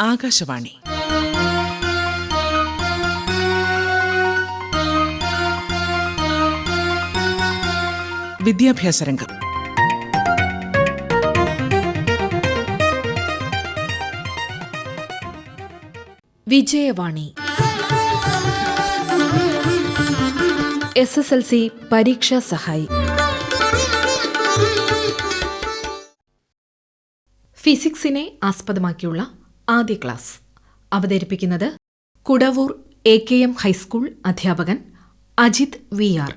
ആകാശവാണി. വിദ്യാഭ്യാസ രംഗം. Vijayavani. S S L C പരീക്ഷാ സഹായി. ഫിസിക്സിനെ ആസ്പദമാക്കിയുള്ള ആദ്യ ക്ലാസ്. അവതരിപ്പിക്കുന്നത് Kudavoor A K M high school അധ്യാപകൻ അജിത് വി ആർ.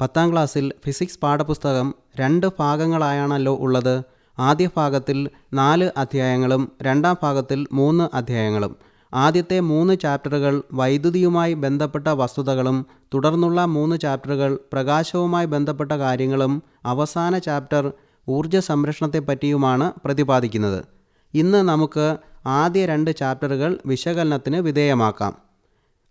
പത്താം ക്ലാസ്സിൽ ഫിസിക്സ് പാഠപുസ്തകം രണ്ട് ഭാഗങ്ങളായാണല്ലോ ഉള്ളത്. ആദ്യ ഭാഗത്തിൽ നാല് അധ്യായങ്ങളും രണ്ടാം ഭാഗത്തിൽ മൂന്ന് അധ്യായങ്ങളും. ആദ്യത്തെ മൂന്ന് ചാപ്റ്ററുകൾ വൈദ്യുതിയുമായി ബന്ധപ്പെട്ട വസ്തുതകളും തുടർന്നുള്ള മൂന്ന് ചാപ്റ്ററുകൾ പ്രകാശവുമായി ബന്ധപ്പെട്ട കാര്യങ്ങളും അവസാന ചാപ്റ്റർ ഊർജ സംരക്ഷണത്തെപ്പറ്റിയുമാണ് പ്രതിപാദിക്കുന്നത്. ഇന്ന് നമുക്ക് ആദ്യ രണ്ട് ചാപ്റ്ററുകൾ വിശകലനത്തിന് വിധേയമാക്കാം.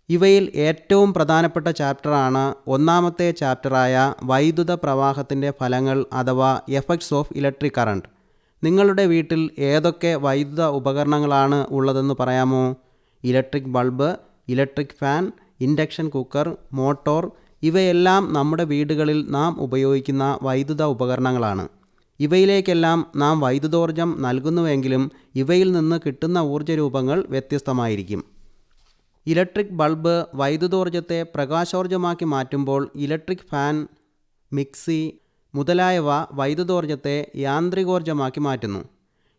ഇവയിൽ ഏറ്റവും പ്രധാനപ്പെട്ട ചാപ്റ്ററാണ് ഒന്നാമത്തെ ചാപ്റ്ററായ വൈദ്യുത പ്രവാഹത്തിന്റെ ഫലങ്ങൾ അഥവാ എഫക്ട്സ് ഓഫ് ഇലക്ട്രിക് കറണ്ട്. നിങ്ങളുടെ വീട്ടിൽ ഏതൊക്കെ വൈദ്യുത ഉപകരണങ്ങളാണ് ഉള്ളതെന്ന് പറയാമോ? Electric bulb electric fan induction cooker motor ഇവയെല്ലാം നമ്മുടെ വീടുകളിൽ നാം ഉപയോഗിക്കുന്ന വൈദ്യുത ഉപകരണങ്ങളാണ്. ഇവയിലേക്കെല്ലാം നാം വൈദ്യുതോർജം നൽകുന്നുവെങ്കിലും ഇവയിൽ നിന്ന് കിട്ടുന്ന ഊർജ രൂപങ്ങൾ വ്യത്യസ്തമായിരിക്കും. ഇലക്ട്രിക് ബൾബ് വൈദ്യുതോർജത്തെ പ്രകാശോർജമാക്കി മാറ്റുമ്പോൾ ഇലക്ട്രിക് ഫാൻ മിക്സി മുതലായവ വൈദ്യുതോർജത്തെ യാന്ത്രികോർജമാക്കി മാറ്റുന്നു.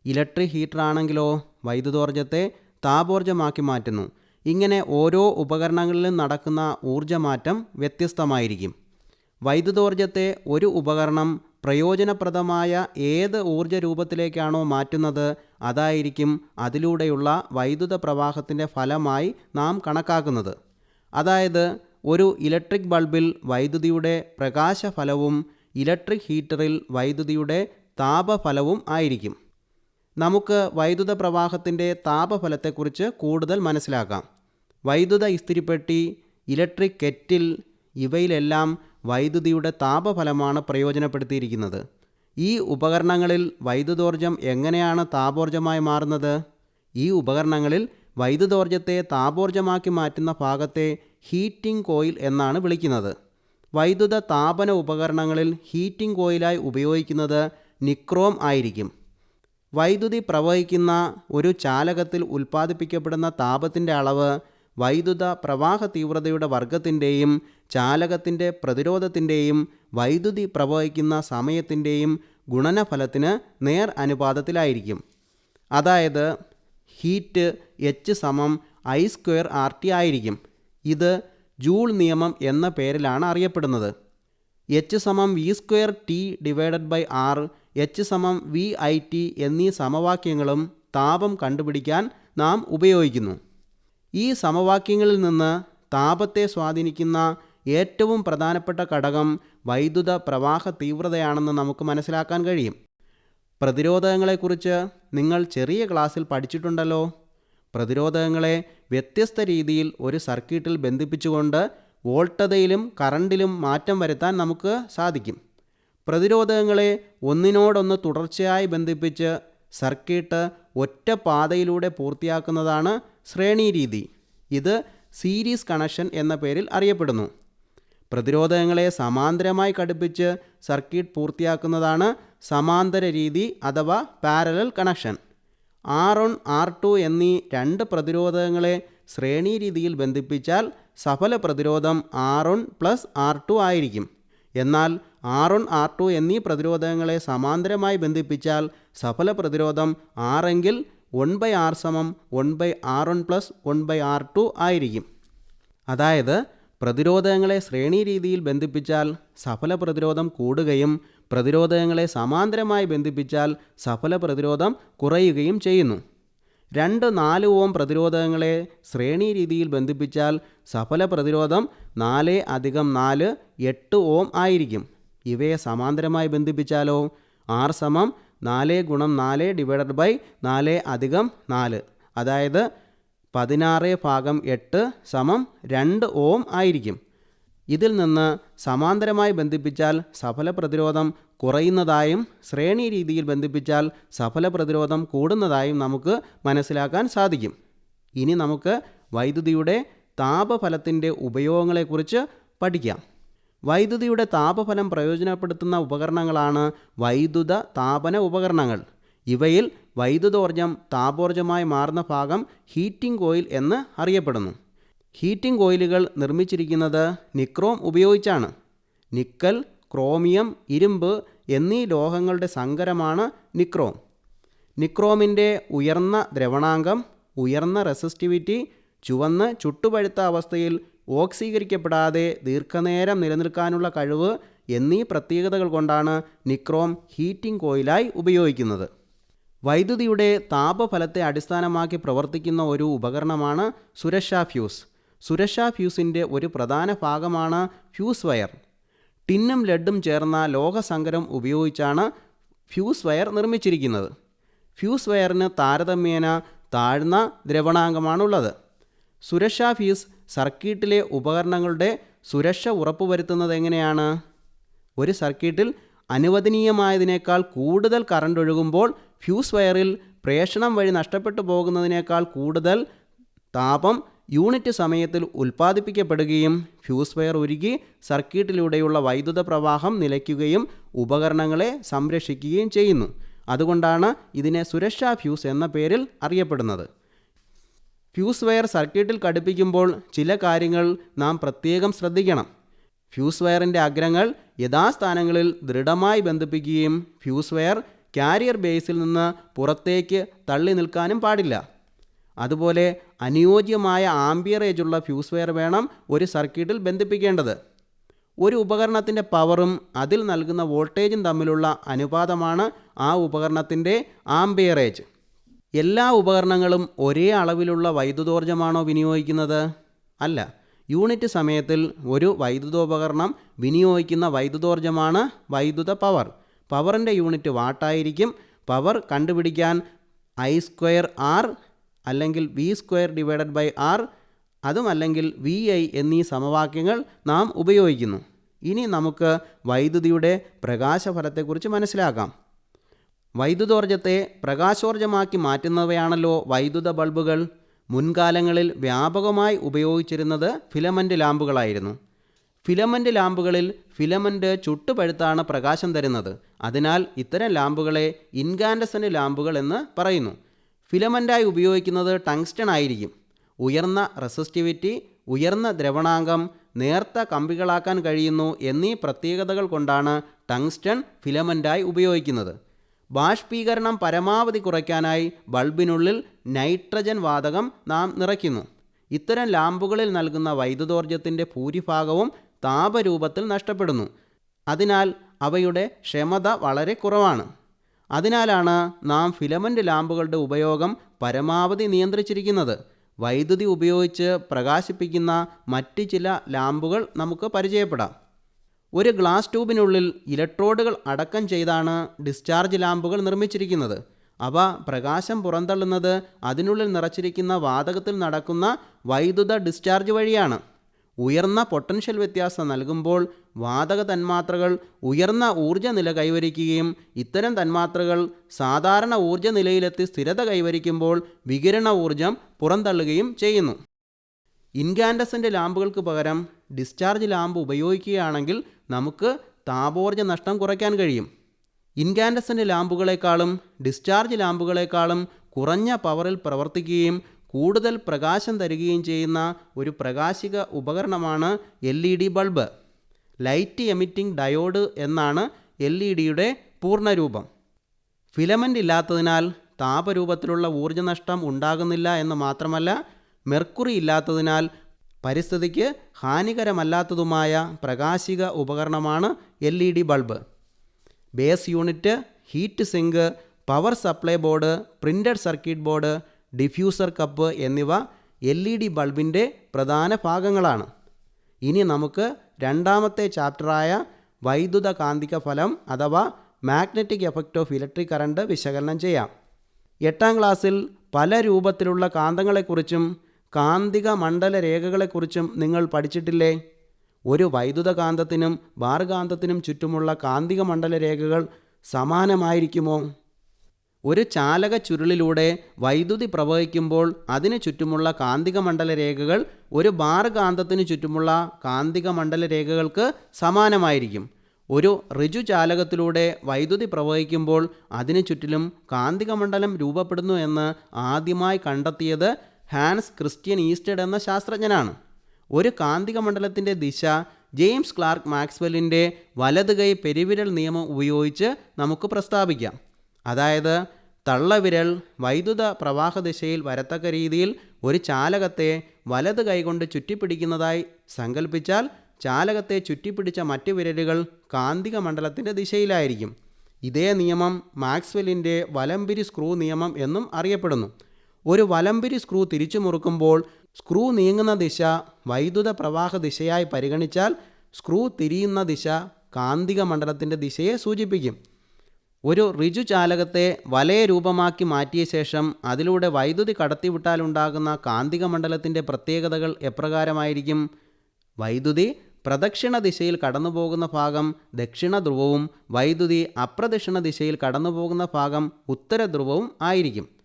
ഇലക്ട്രിക് ഹീറ്റർ ആണെങ്കിലോ വൈദ്യുതോർജത്തെ താപോർജമാക്കി മാറ്റുന്നു. ഇങ്ങനെ ഓരോ ഉപകരണങ്ങളിലും നടക്കുന്ന ഊർജമാറ്റം വ്യത്യസ്തമായിരിക്കും. വൈദ്യുതോർജത്തെ ഒരു ഉപകരണം പ്രയോജനപ്രദമായ ഏത് ഊർജ രൂപത്തിലേക്കാണോ മാറ്റുന്നത് അതായിരിക്കും അതിലൂടെയുള്ള വൈദ്യുത പ്രവാഹത്തിന്റെ ഫലമായി നാം കണക്കാക്കുന്നത്. അതായത് ഒരു ഇലക്ട്രിക് ബൾബിൽ വൈദ്യുതിയുടെ പ്രകാശഫലവും ഇലക്ട്രിക് ഹീറ്ററിൽ വൈദ്യുതിയുടെ താപഫലവും ആയിരിക്കും. നമുക്ക് വൈദ്യുത പ്രവാഹത്തിന്റെ താപഫലത്തെക്കുറിച്ച് കൂടുതൽ മനസ്സിലാക്കാം. വൈദ്യുത ഇസ്തിരിപ്പെട്ടി ഇലക്ട്രിക് കെറ്റിൽ ഇവയിലെല്ലാം വൈദ്യുതിയുടെ താപഫലമാണ് പ്രയോജനപ്പെടുത്തിയിരിക്കുന്നത്. ഈ ഉപകരണങ്ങളിൽ വൈദ്യുതോർജം എങ്ങനെയാണ് താപോർജമായി മാറുന്നത്? ഈ ഉപകരണങ്ങളിൽ വൈദ്യുതോർജത്തെ താപോർജമാക്കി മാറ്റുന്ന ഭാഗത്തെ ഹീറ്റിംഗ് കോയിൽ എന്നാണ് വിളിക്കുന്നത്. വൈദ്യുത താപന ഉപകരണങ്ങളിൽ ഹീറ്റിംഗ് കോയിലായി ഉപയോഗിക്കുന്നത് നിക്രോം ആയിരിക്കും. വൈദ്യുതി പ്രവഹിക്കുന്ന ഒരു ചാലകത്തിൽ ഉൽപ്പാദിപ്പിക്കപ്പെടുന്ന താപത്തിന്റെ അളവ് വൈദ്യുത പ്രവാഹ തീവ്രതയുടെ വർഗത്തിന്റെയും ചാലകത്തിന്റെ പ്രതിരോധത്തിന്റെയും വൈദ്യുതി പ്രവഹിക്കുന്ന സമയത്തിന്റെയും ഗുണനഫലത്തിന് നേർ അനുപാതത്തിലായിരിക്കും. അതായത് ഹീറ്റ് എച്ച് സമം ഐ സ്ക്വയർ ആർ ടി ആയിരിക്കും. ഇത് ജൂൾ നിയമം എന്ന പേരിലാണ് അറിയപ്പെടുന്നത്. എച്ച് സമം V square T divided by R H സമം വി ഐ ടി എന്നീ സമവാക്യങ്ങളും താപം കണ്ടുപിടിക്കാൻ നാം ഉപയോഗിക്കുന്നു. ഈ സമവാക്യങ്ങളിൽ നിന്ന് താപത്തെ സ്വാധീനിക്കുന്ന ഏറ്റവും പ്രധാനപ്പെട്ട ഘടകം വൈദ്യുത പ്രവാഹ തീവ്രതയാണെന്ന് നമുക്ക് മനസ്സിലാക്കാൻ കഴിയും. പ്രതിരോധകങ്ങളെക്കുറിച്ച് നിങ്ങൾ ചെറിയ ക്ലാസ്സിൽ പഠിച്ചിട്ടുണ്ടല്ലോ. പ്രതിരോധകങ്ങളെ വ്യത്യസ്ത രീതിയിൽ ഒരു സർക്യൂട്ടിൽ ബന്ധിപ്പിച്ചുകൊണ്ട് വോൾട്ടതയിലും കറണ്ടിലും മാറ്റം വരുത്താൻ നമുക്ക് സാധിക്കും. പ്രതിരോധകങ്ങളെ ഒന്നിനോടൊന്ന് തുടർച്ചയായി ബന്ധിപ്പിച്ച് സർക്യൂട്ട് ഒറ്റ പാതയിലൂടെ പൂർത്തിയാക്കുന്നതാണ് ശ്രേണി രീതി ഇത് സീരീസ് കണക്ഷൻ എന്ന പേരിൽ അറിയപ്പെടുന്നു. പ്രതിരോധകങ്ങളെ സമാന്തരമായി ഘടിപ്പിച്ച് സർക്യൂട്ട് പൂർത്തിയാക്കുന്നതാണ് സമാന്തര രീതി അഥവാ parallel connection. R one R two എന്നീ രണ്ട് പ്രതിരോധകങ്ങളെ ശ്രേണീ രീതിയിൽ ബന്ധിപ്പിച്ചാൽ സഫല പ്രതിരോധം R one plus R two ആയിരിക്കും. എന്നാൽ ആർ വൺ ആർ ടു എന്നീ പ്രതിരോധങ്ങളെ സമാന്തരമായി ബന്ധിപ്പിച്ചാൽ സഫല പ്രതിരോധം ആറെങ്കിൽ വൺ ബൈ ആർ സമം one by R one plus one by R two ആയിരിക്കും. അതായത് പ്രതിരോധങ്ങളെ ശ്രേണി രീതിയിൽ ബന്ധിപ്പിച്ചാൽ സഫല പ്രതിരോധം കൂടുകയും പ്രതിരോധങ്ങളെ സമാന്തരമായി ബന്ധിപ്പിച്ചാൽ സഫല പ്രതിരോധം കുറയുകയും ചെയ്യുന്നു. രണ്ട് നാല് ഓം പ്രതിരോധങ്ങളെ ശ്രേണി രീതിയിൽ ബന്ധിപ്പിച്ചാൽ സഫല പ്രതിരോധം നാല് അധികം നാല് എട്ട് ഓം ആയിരിക്കും. ഇവയെ സമാന്തരമായി ബന്ധിപ്പിച്ചാലോ? ആർ സമം നാല് ഗുണം നാല് ഡിവൈഡഡ് ബൈ നാല് അധികം നാല്. അതായത് പതിനാറ് ഭാഗം എട്ട് സമം രണ്ട് ഓം ആയിരിക്കും. ഇതിൽ നിന്ന് സമാന്തരമായി ബന്ധിപ്പിച്ചാൽ സഫല പ്രതിരോധം കുറയുന്നതായും ശ്രേണി രീതിയിൽ ബന്ധിപ്പിച്ചാൽ സഫല പ്രതിരോധം കൂടുന്നതായും നമുക്ക് മനസ്സിലാക്കാൻ സാധിക്കും. ഇനി നമുക്ക് വൈദ്യുതിയുടെ താപഫലത്തിന്റെ ഉപയോഗങ്ങളെക്കുറിച്ച് പഠിക്കാം. വൈദ്യുതിയുടെ താപഫലം പ്രയോജനപ്പെടുത്തുന്ന ഉപകരണങ്ങളാണ് വൈദ്യുത താപന ഉപകരണങ്ങൾ. ഇവയിൽ വൈദ്യുതോർജം താപോർജമായി മാറുന്ന ഭാഗം ഹീറ്റിംഗ് കോയിൽ എന്ന് അറിയപ്പെടുന്നു. ഹീറ്റിംഗ് കോയിലുകൾ നിർമ്മിച്ചിരിക്കുന്നത് നിക്രോം ഉപയോഗിച്ചാണ്. നിക്കൽ ക്രോമിയം ഇരുമ്പ് എന്നീ ലോഹങ്ങളുടെ സങ്കരമാണ് നിക്രോം. നിക്രോമിന്റെ ഉയർന്ന ദ്രവണാങ്കം ഉയർന്ന റെസിസ്റ്റിവിറ്റി ചുവന്ന് ചുട്ടുപഴുത്ത അവസ്ഥയിൽ ഓക്സീകരിക്കപ്പെടാതെ ദീർഘനേരം നിലനിൽക്കാനുള്ള കഴിവ് എന്നീ പ്രത്യേകതകൾ കൊണ്ടാണ് നിക്രോം ഹീറ്റിംഗ് കോയിലായി ഉപയോഗിക്കുന്നത്. വൈദ്യുതിയുടെ താപഫലത്തെ അടിസ്ഥാനമാക്കി പ്രവർത്തിക്കുന്ന ഒരു ഉപകരണമാണ് സുരക്ഷാ ഫ്യൂസ്. സുരക്ഷാ ഫ്യൂസിന്റെ ഒരു പ്രധാന ഭാഗമാണ് ഫ്യൂസ് വയർ. ടിന്നും ലെഡും ചേർന്ന ലോഹസങ്കരം ഉപയോഗിച്ചാണ് ഫ്യൂസ് വയർ നിർമ്മിച്ചിരിക്കുന്നത്. ഫ്യൂസ് വയറിന് താരതമ്യേന താഴ്ന്ന ദ്രവണാങ്കമാണുള്ളത് സുരക്ഷാ ഫ്യൂസ് സർക്യൂട്ടിലെ ഉപകരണങ്ങളുടെ സുരക്ഷ ഉറപ്പുവരുത്തുന്നത് എങ്ങനെയാണ്? ഒരു സർക്യൂട്ടിൽ അനുവദനീയമായതിനേക്കാൾ കൂടുതൽ കറണ്ട് ഒഴുകുമ്പോൾ ഫ്യൂസ് വയറിൽ പ്രേഷണം വഴി നഷ്ടപ്പെട്ടു പോകുന്നതിനേക്കാൾ കൂടുതൽ താപം യൂണിറ്റ് സമയത്തിൽ ഉൽപ്പാദിപ്പിക്കപ്പെടുകയും ഫ്യൂസ് വയർ ഉരുകി സർക്യൂട്ടിലൂടെയുള്ള വൈദ്യുത പ്രവാഹം നിലയ്ക്കുകയും ഉപകരണങ്ങളെ സംരക്ഷിക്കുകയും ചെയ്യുന്നു. അതുകൊണ്ടാണ് ഇതിനെ സുരക്ഷാ ഫ്യൂസ് എന്ന പേരിൽ അറിയപ്പെടുന്നത്. ഫ്യൂസ് വയർ സർക്യൂട്ടിൽ ഘടിപ്പിക്കുമ്പോൾ ചില കാര്യങ്ങൾ നാം പ്രത്യേകം ശ്രദ്ധിക്കണം. ഫ്യൂസ് വയറിന്റെ അഗ്രങ്ങൾ യഥാസ്ഥാനങ്ങളിൽ ദൃഢമായി ബന്ധിപ്പിക്കുകയും ഫ്യൂസ് വയർ കാരിയർ ബേസിൽ നിന്ന് പുറത്തേക്ക് തള്ളി നിൽക്കാനും പാടില്ല. അതുപോലെ അനുയോജ്യമായ ആംബിയറേജുള്ള ഫ്യൂസ് വയർ വേണം ഒരു സർക്യൂട്ടിൽ ബന്ധിപ്പിക്കേണ്ടത്. ഒരു ഉപകരണത്തിന്റെ പവറും അതിൽ നൽകുന്ന വോൾട്ടേജും തമ്മിലുള്ള അനുപാതമാണ് ആ ഉപകരണത്തിന്റെ ആംബിയറേജ് എല്ലാ ഉപകരണങ്ങളും ഒരേ അളവിലുള്ള വൈദ്യുതോർജമാണോ വിനിയോഗിക്കുന്നത്? അല്ല. യൂണിറ്റ് സമയത്തിൽ ഒരു വൈദ്യുതോപകരണം വിനിയോഗിക്കുന്ന വൈദ്യുതോർജമാണ് വൈദ്യുത പവർ. പവറിന്റെ യൂണിറ്റ് വാട്ടായിരിക്കും. പവർ കണ്ടുപിടിക്കാൻ ഐ സ്ക്വയർ ആർ അല്ലെങ്കിൽ V square divided by R അതും അല്ലെങ്കിൽ വി ഐ എന്നീ സമവാക്യങ്ങൾ നാം ഉപയോഗിക്കുന്നു. ഇനി നമുക്ക് വൈദ്യുതിയുടെ പ്രകാശഫലത്തെക്കുറിച്ച് മനസ്സിലാക്കാം. വൈദ്യുതോർജത്തെ പ്രകാശോർജമാക്കി മാറ്റുന്നവയാണല്ലോ വൈദ്യുത ബൾബുകൾ. മുൻകാലങ്ങളിൽ വ്യാപകമായി ഉപയോഗിച്ചിരുന്നത് ഫിലമെന്റ് ലാമ്പുകളായിരുന്നു. ഫിലമെന്റ് ലാമ്പുകളിൽ ഫിലമെന്റ് ചുട്ടുപഴുത്താണ് പ്രകാശം തരുന്നത്. അതിനാൽ ഇത്തരം ലാമ്പുകളെ ഇൻകാൻഡസന്റ് ലാമ്പുകൾ എന്ന് പറയുന്നു. ഫിലമെന്റായി ഉപയോഗിക്കുന്നത് ടങ്സ്റ്റൺ ആയിരിക്കും. ഉയർന്ന റെസിസ്റ്റിവിറ്റി ഉയർന്ന ദ്രവണാങ്കം നേർത്ത കമ്പികളാക്കാൻ കഴിയുന്നു എന്നീ പ്രത്യേകതകൾ കൊണ്ടാണ് ടങ്സ്റ്റൺ ഫിലമെന്റായി ഉപയോഗിക്കുന്നത്. ബാഷ്പീകരണം പരമാവധി കുറയ്ക്കാനായി ബൾബിനുള്ളിൽ നൈട്രജൻ വാതകം നാം നിറയ്ക്കുന്നു. ഇത്തരം ലാമ്പുകളിൽ നൽകുന്ന വൈദ്യുതോർജത്തിന്റെ ഭൂരിഭാഗവും താപരൂപത്തിൽ നഷ്ടപ്പെടുന്നു. അതിനാൽ അവയുടെ ക്ഷമത വളരെ കുറവാണ്. അതിനാലാണ് നാം ഫിലമെന്റ് ലാമ്പുകളുടെ ഉപയോഗം പരമാവധി നിയന്ത്രിച്ചിരിക്കുന്നത്. വൈദ്യുതി ഉപയോഗിച്ച് പ്രകാശിപ്പിക്കുന്ന മറ്റ് ചില ലാമ്പുകൾ നമുക്ക് പരിചയപ്പെടാം. ഒരു ഗ്ലാസ് ട്യൂബിനുള്ളിൽ ഇലക്ട്രോഡുകൾ അടക്കം ചെയ്താണ് ഡിസ്ചാർജ് ലാമ്പുകൾ നിർമ്മിച്ചിരിക്കുന്നത്. അവ പ്രകാശം പുറന്തള്ളുന്നത് അതിനുള്ളിൽ നിറച്ചിരിക്കുന്ന വാതകത്തിൽ നടക്കുന്ന വൈദ്യുത ഡിസ്ചാർജ് വഴിയാണ്. ഉയർന്ന പൊട്ടൻഷ്യൽ വ്യത്യാസം നൽകുമ്പോൾ വാതക തന്മാത്രകൾ ഉയർന്ന ഊർജ നില കൈവരിക്കുകയും ഇത്തരം തന്മാത്രകൾ സാധാരണ ഊർജ നിലയിലെത്തി സ്ഥിരത കൈവരിക്കുമ്പോൾ വികിരണ ഊർജം പുറന്തള്ളുകയും ചെയ്യുന്നു. ഇൻകാൻഡസന്റ് ലാമ്പുകൾക്ക് പകരം ഡിസ്ചാർജ് ലാമ്പ് ഉപയോഗിക്കുകയാണെങ്കിൽ നമുക്ക് താപോർജ നഷ്ടം കുറയ്ക്കാൻ കഴിയും. ഇൻകാൻഡസന്റ് ലാമ്പുകളെക്കാളും ഡിസ്ചാർജ് ലാമ്പുകളെക്കാളും കുറഞ്ഞ പവറിൽ പ്രവർത്തിക്കുകയും കൂടുതൽ പ്രകാശം തരികയും ചെയ്യുന്ന ഒരു പ്രകാശിക ഉപകരണമാണ് L E D bulb. Light emitting diode എന്നാണ് എൽ ഇ ഡിയുടെ പൂർണരൂപം. ഫിലമെന്റ് ഇല്ലാത്തതിനാൽ താപരൂപത്തിലുള്ള ഊർജനഷ്ടം ഉണ്ടാകുന്നില്ല എന്ന് മാത്രമല്ല മെർക്കുറി ഇല്ലാത്തതിനാൽ പരിസ്ഥിതിക്ക് ഹാനികരമല്ലാത്തതുമായ പ്രകാശിക ഉപകരണമാണ് L E D bulb. Base unit heat sink power supply board printed circuit board diffuser cup എന്നിവ എൽ ഇ ഡി ബൾബിന്റെ പ്രധാന ഭാഗങ്ങളാണ്. ഇനി നമുക്ക് രണ്ടാമത്തെ ചാപ്റ്ററായ വൈദ്യുത കാന്തിക ഫലം അഥവാ magnetic effect of electric current വിശകലനം ചെയ്യാം. എട്ടാം ക്ലാസ്സിൽ പല രൂപത്തിലുള്ള കാന്തങ്ങളെക്കുറിച്ചും കാന്തിക മണ്ഡല രേഖകളെക്കുറിച്ചും നിങ്ങൾ പഠിച്ചിട്ടില്ലേ? ഒരു വൈദ്യുത വൈദ്യുതകാന്തത്തിനും ബാർകാന്തത്തിനും ചുറ്റുമുള്ള കാന്തിക മണ്ഡല രേഖകൾ സമാനമായിരിക്കുമോ? ഒരു ചാലക ചുരുളിലൂടെ വൈദ്യുതി പ്രവഹിക്കുമ്പോൾ അതിനു ചുറ്റുമുള്ള കാന്തിക മണ്ഡല രേഖകൾ ഒരു ബാർ കാന്തത്തിനു ചുറ്റുമുള്ള കാന്തിക മണ്ഡല രേഖകൾക്ക് സമാനമായിരിക്കും. ഒരു ഋജു ചാലകത്തിലൂടെ വൈദ്യുതി പ്രവഹിക്കുമ്പോൾ അതിനു ചുറ്റിലും കാന്തിക മണ്ഡലം രൂപപ്പെടുന്നു എന്ന് ആദ്യമായി കണ്ടെത്തിയത് ഹാൻസ് ക്രിസ്ത്യൻ ഈസ്റ്റഡ് എന്ന ശാസ്ത്രജ്ഞനാണ്. ഒരു കാന്തിക മണ്ഡലത്തിന്റെ ദിശ ജെയിംസ് ക്ലാർക്ക് മാക്സ്വെല്ലിന്റെ വലത് കൈ പെരുവിരൽ നിയമം ഉപയോഗിച്ച് നമുക്ക് പ്രസ്താവിക്കാം. അതായത് തള്ളവിരൽ വൈദ്യുത പ്രവാഹ ദിശയിൽ വരത്തക്ക രീതിയിൽ ഒരു ചാലകത്തെ വലത് കൈകൊണ്ട് ചുറ്റിപ്പിടിക്കുന്നതായി സങ്കല്പിച്ചാൽ ചാലകത്തെ ചുറ്റിപ്പിടിച്ച മറ്റു വിരലുകൾ കാന്തിക മണ്ഡലത്തിന്റെ ദിശയിലായിരിക്കും. ഇതേ നിയമം മാക്സ്വെല്ലിന്റെ വലംപിരി സ്ക്രൂ നിയമം എന്നും അറിയപ്പെടുന്നു. ഒരു വലംപിരി സ്ക്രൂ തിരിച്ചു മുറുക്കുമ്പോൾ സ്ക്രൂ നീങ്ങുന്ന ദിശ വൈദ്യുത പ്രവാഹ ദിശയായി പരിഗണിച്ചാൽ സ്ക്രൂ തിരിയുന്ന ദിശ കാന്തിക മണ്ഡലത്തിന്റെ ദിശയെ സൂചിപ്പിക്കും. ഒരു ഋജു ചാലകത്തെ വലയ രൂപമാക്കി മാറ്റിയ ശേഷം അതിലൂടെ വൈദ്യുതി കടത്തിവിട്ടാലുണ്ടാകുന്ന കാന്തിക മണ്ഡലത്തിന്റെ പ്രത്യേകതകൾ എപ്രകാരമായിരിക്കും? വൈദ്യുതി പ്രദക്ഷിണ ദിശയിൽ കടന്നുപോകുന്ന ഭാഗം ദക്ഷിണ ധ്രുവവും വൈദ്യുതി അപ്രദക്ഷിണ ദിശയിൽ കടന്നുപോകുന്ന ഭാഗം ഉത്തര ധ്രുവവും ആയിരിക്കും.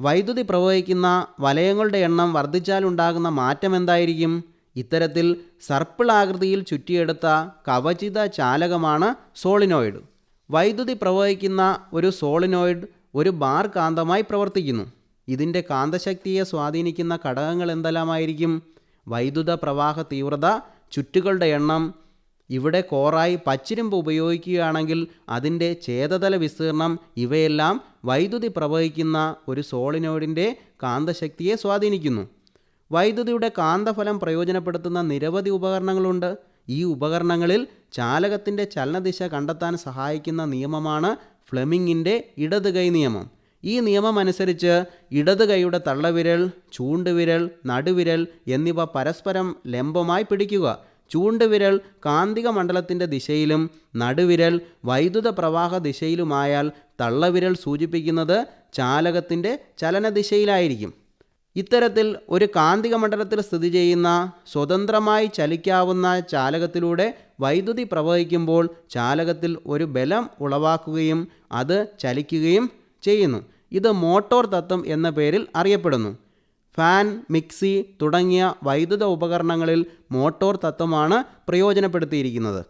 വൈദ്യുതി പ്രവഹിക്കുന്ന വലയങ്ങളുടെ എണ്ണം വർദ്ധിച്ചാലുണ്ടാകുന്ന മാറ്റം എന്തായിരിക്കും? ഇത്തരത്തിൽ സർപ്പിൾ ആകൃതിയിൽ ചുറ്റിയെടുത്ത കവചിത ചാലകമാണ് സോളിനോയിഡ്. വൈദ്യുതി പ്രവഹിക്കുന്ന ഒരു സോളിനോയിഡ് ഒരു ബാർ കാന്തമായി പ്രവർത്തിക്കുന്നു. ഇതിന്റെ കാന്തശക്തിയെ സ്വാധീനിക്കുന്ന ഘടകങ്ങൾ എന്തെല്ലാമായിരിക്കും? വൈദ്യുത പ്രവാഹ തീവ്രത ചുറ്റുകളുടെ എണ്ണം ഇവിടെ കോറായി പച്ചിരുമ്പ് ഉപയോഗിക്കുകയാണെങ്കിൽ അതിന്റെ ഛേദതല വിസ്തീർണം ഇവയെല്ലാം വൈദ്യുതി പ്രവഹിക്കുന്ന ഒരു സോളിനോയിഡിന്റെ കാന്തശക്തിയെ സ്വാധീനിക്കുന്നു. വൈദ്യുതിയുടെ കാന്തഫലം പ്രയോജനപ്പെടുത്തുന്ന നിരവധി ഉപകരണങ്ങളുണ്ട്. ഈ ഉപകരണങ്ങളിൽ ചാലകത്തിന്റെ ചലനദിശ കണ്ടെത്താൻ സഹായിക്കുന്ന നിയമമാണ് ഫ്ലെമിങ്ങിന്റെ ഇടത് കൈ നിയമം. ഈ നിയമം അനുസരിച്ച് ഇടത് കൈയുടെ തള്ളവിരൽ ചൂണ്ടുവിരൽ നടുവിരൽ എന്നിവ പരസ്പരം ലംബമായി പിടിക്കുക. ചൂണ്ടുവിരൽ കാന്തിക മണ്ഡലത്തിന്റെ ദിശയിലും നടുവിരൽ വൈദ്യുത പ്രവാഹ ദിശയിലുമായാൽ തള്ളവിരൽ സൂചിപ്പിക്കുന്നത് ചാലകത്തിന്റെ ചലനദിശയിലായിരിക്കും. ഇത്തരത്തിൽ ഒരു കാന്തിക മണ്ഡലത്തിൽ സ്ഥിതി ചെയ്യുന്ന സ്വതന്ത്രമായി ചലിക്കാവുന്ന ചാലകത്തിലൂടെ വൈദ്യുതി പ്രവഹിക്കുമ്പോൾ ചാലകത്തിൽ ഒരു ബലം ഉളവാക്കുകയും അത് ചലിക്കുകയും ചെയ്യുന്നു. ഇത് മോട്ടോർ തത്വം എന്ന പേരിൽ അറിയപ്പെടുന്നു. ഫാൻ മിക്സി തുടങ്ങിയ വൈദ്യുത ഉപകരണങ്ങളിൽ മോട്ടോർ തത്വമാണ് പ്രയോജനപ്പെടുത്തിയിരിക്കുന്നത്.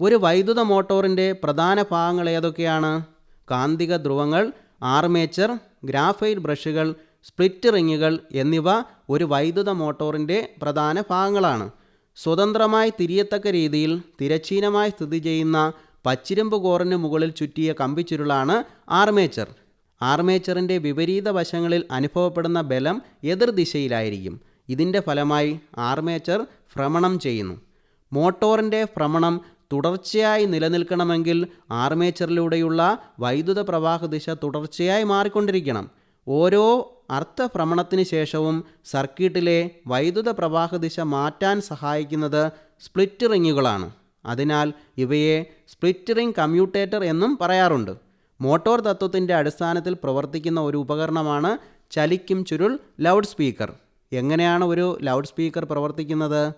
ഒരു വൈദ്യുത മോട്ടോറിന്റെ പ്രധാന ഭാഗങ്ങൾ ഏതൊക്കെയാണ്? കാന്തിക ധ്രുവങ്ങൾ ആർമേച്ചർ ഗ്രാഫൈറ്റ് ബ്രഷുകൾ സ്പ്ലിറ്റ് റിങ്ങുകൾ എന്നിവ ഒരു വൈദ്യുത മോട്ടോറിന്റെ പ്രധാന ഭാഗങ്ങളാണ്. സ്വതന്ത്രമായി തിരിയത്തക്ക രീതിയിൽ തിരച്ചീനമായി സ്ഥിതി ചെയ്യുന്ന പച്ചിരമ്പ് കോറിന് മുകളിൽ ചുറ്റിയ കമ്പിച്ചുരുളാണ് ആർമേച്ചർ. ആർമേച്ചറിന്റെ വിപരീത വശങ്ങളിൽ അനുഭവപ്പെടുന്ന ബലം എതിർദിശയിലായിരിക്കും ഇതിന്റെ ഫലമായി ആർമേച്ചർ ഭ്രമണം ചെയ്യുന്നു. മോട്ടോറിന്റെ ഭ്രമണം തുടർച്ചയായി നിലനിൽക്കണമെങ്കിൽ ആർമേച്ചറിലൂടെയുള്ള വൈദ്യുത പ്രവാഹ ദിശ തുടർച്ചയായി മാറിക്കൊണ്ടിരിക്കണം. ഓരോ അർത്ഥഭ്രമണത്തിന് ശേഷവും സർക്യൂട്ടിലെ വൈദ്യുത പ്രവാഹ ദിശ മാറ്റാൻ സഹായിക്കുന്നത് സ്പ്ലിറ്റ് റിങ്ങുകളാണ്. അതിനാൽ ഇവയെ സ്പ്ലിറ്റ് റിംഗ് കമ്മ്യൂട്ടേറ്റർ എന്നും പറയാറുണ്ട്. മോട്ടോർ തത്വത്തിന്റെ അടിസ്ഥാനത്തിൽ പ്രവർത്തിക്കുന്ന ഒരു ഉപകരണമാണ് ചലിക്കും ചുരുൾ ലൗഡ് സ്പീക്കർ. എങ്ങനെയാണ് ഒരു ലൗഡ് സ്പീക്കർ പ്രവർത്തിക്കുന്നത്?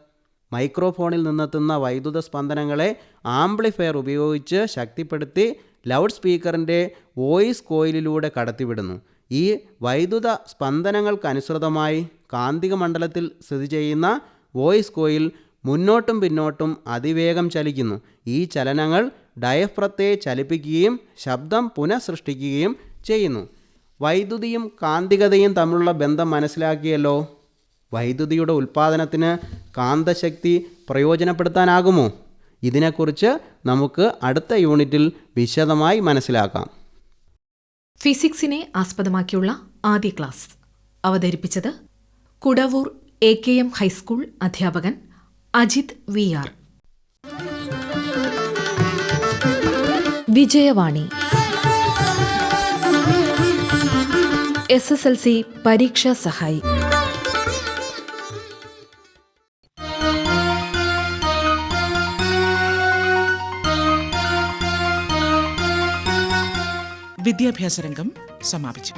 മൈക്രോഫോണിൽ നിന്നെത്തുന്ന വൈദ്യുത സ്പന്ദനങ്ങളെ ആംപ്ലിഫയർ ഉപയോഗിച്ച് ശക്തിപ്പെടുത്തി ലൗഡ് സ്പീക്കറിന്റെ വോയിസ് കോയിലിലൂടെ കടത്തിവിടുന്നു. ഈ വൈദ്യുത സ്പന്ദനങ്ങൾക്കനുസൃതമായി കാന്തിക മണ്ഡലത്തിൽ സ്ഥിതി ചെയ്യുന്ന വോയിസ് കോയിൽ മുന്നോട്ടും പിന്നോട്ടും അതിവേഗം ചലിക്കുന്നു. ഈ ചലനങ്ങൾ ഡയഫ്രത്തെ ചലിപ്പിക്കുകയും ശബ്ദം പുനഃസൃഷ്ടിക്കുകയും ചെയ്യുന്നു. വൈദ്യുതിയും കാന്തികതയും തമ്മിലുള്ള ബന്ധം മനസ്സിലാക്കിയല്ലോ? വൈദ്യുതിയുടെ ഉൽപ്പാദനത്തിന് കാന്തശക്തി പ്രയോജനപ്പെടുത്താനാകുമോ? ഇതിനെക്കുറിച്ച് നമുക്ക് അടുത്ത യൂണിറ്റിൽ വിശദമായി മനസ്സിലാക്കാം. ഫിസിക്സിനെ ആസ്പദമാക്കിയുള്ള ആദ്യ ക്ലാസ്. അവതരിപ്പിച്ചത് Kudavoor A K M high school അധ്യാപകൻ Ajith V R. Vijayavani. S S L C പരീക്ഷാ സഹായി. വിദ്യാഭ്യാസ രംഗം സമാപിച്ചു.